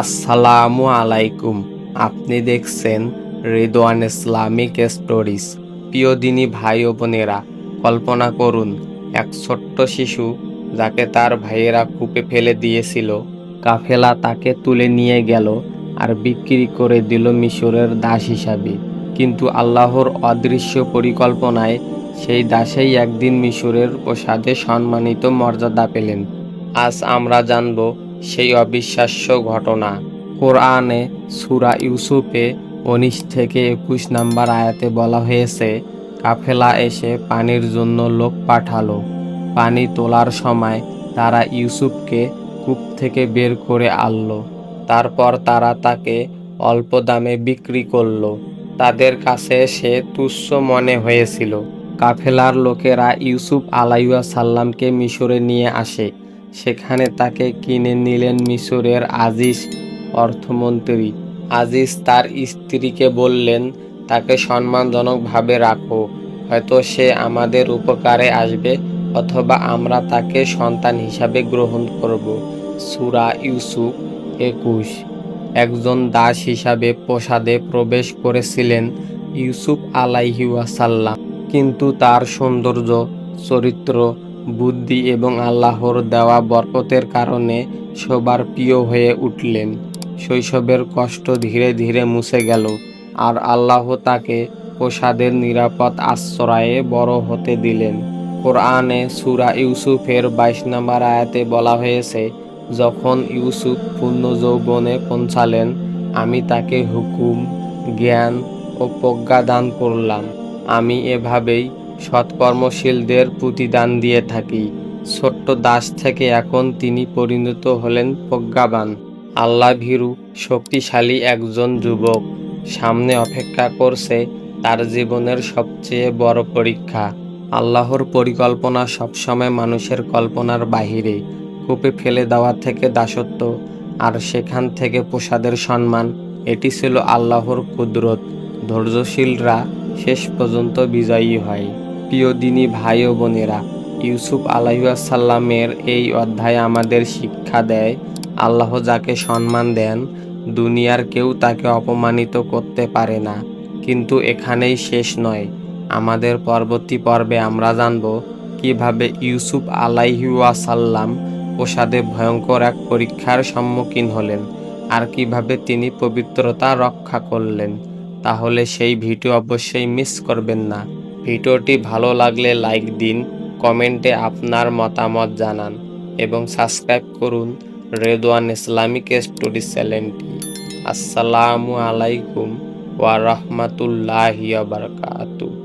আসসালামু আলাইকুম। আপনি দেখছেন রেদওয়ান ইসলামিক স্টোরিজ। প্রিয় দিনী ভাই ও বোনেরা, কল্পনা করুন, এক ছোট্ট শিশু যাকে তার ভাইয়েরা কূপে ফেলে দিয়েছিল, কাফেলা তাকে তুলে নিয়ে গেল আর বিক্রি করে দিল মিশরের দাস হিসাবে। কিন্তু আল্লাহর অদৃশ্য পরিকল্পনায় সেই দাসেই একদিন মিশরের প্রসাদে সম্মানিত মর্যাদা পেলেন। আজ আমরা জানব সেই অবিশ্বাস্য ঘটনা। কোরআনে সুরা ইউসুফে উনিশ থেকে একুশ নাম্বার আয়াতে বলা হয়েছে, কাফেলা এসে পানির জন্য লোক পাঠালো। পানি তোলার সময় তারা ইউসুফকে কূপ থেকে বের করে আনলো। তারপর তারা তাকে অল্প দামে বিক্রি করল। তাদের কাছে সে তুচ্ছ মনে হয়েছিল। কাফেলার লোকেরা ইউসুফ আলাইয়া সাল্লামকে মিশরে নিয়ে আসে। সেখানে তাকে কিনে নিলেন মিশরের আজিজ অর্থমন্ত্রী। আজিজ তার স্ত্রীকে বললেন, তাকে সম্মানজনকভাবে রাখো। হয়তো সে আমাদের উপকারে আসবে, অথবা আমরা তাকে সন্তান হিসাবে গ্রহণ করব। সুরা ইউসুফ একুশ। একজন দাস হিসাবে প্রসাদে প্রবেশ করেছিলেন ইউসুফ আলাইহি ওয়াসাল্লাম। কিন্তু তার সৌন্দর্য, চরিত্র বুদ্ধি এবং আল্লাহর দেওয়া বরকতের কারণে সবার প্রিয় হয়ে উঠলেন। শৈশবের কষ্ট ধীরে ধীরে মুছে গেল আর আল্লাহ তাকে প্রসাদের নিরাপদ আশ্রয়ে বড় হতে দিলেন। কোরআনে সুরা ইউসুফের বাইশ নম্বর আয়াতে বলা হয়েছে, যখন ইউসুফ পূর্ণ যৌবনে পৌঁছালেন, আমি তাকে হুকুম, জ্ঞান ও প্রজ্ঞা দান করলাম। আমি এভাবেই সৎকর্মশীলদের প্রতিদান দিয়ে থাকি। ছোট্ট দাস থেকে এখন তিনি পরিণত হলেন প্রজ্ঞাবান আল্লাহ ভীরু শক্তিশালী একজন যুবক। সামনে অপেক্ষা করছে তার জীবনের সবচেয়ে বড় পরীক্ষা। আল্লাহর পরিকল্পনা সবসময় মানুষের কল্পনার বাহিরে, কূপে ফেলে দেওয়া থেকে দাসত্ব আর সেখান থেকে প্রসাদের সম্মান, এটি ছিল আল্লাহর কুদরত। ধৈর্যশীলরা শেষ পর্যন্ত বিজয়ী হয়। প্রিয় দিনী ভাই ও বোনেরা, ইউসুফ আলাইসাল্লামের এই অধ্যায় আমাদের শিক্ষা দেয়, আল্লাহ যাকে সম্মান দেন, দুনিয়ার কেউ তাকে অপমানিত করতে পারে না। কিন্তু এখানেই শেষ নয়। আমাদের পরবর্তী পর্বে আমরা জানব কীভাবে ইউসুফ আলাইহাসাল্লাম প্রসাদে ভয়ঙ্কর এক পরীক্ষার সম্মুখীন হলেন আর কীভাবে তিনি পবিত্রতা রক্ষা করলেন। তাহলে সেই ভিডিও অবশ্যই মিস করবেন না। ভিডিওটি ভালো লাগলে লাইক দিন, কমেন্টে আপনার মতামত জানান এবং সাবস্ক্রাইব করুন রেদওয়ান ইসলামিক স্টোরি চ্যানেলটি। আসসালামু আলাইকুম ওয়া বারাকাতুহু।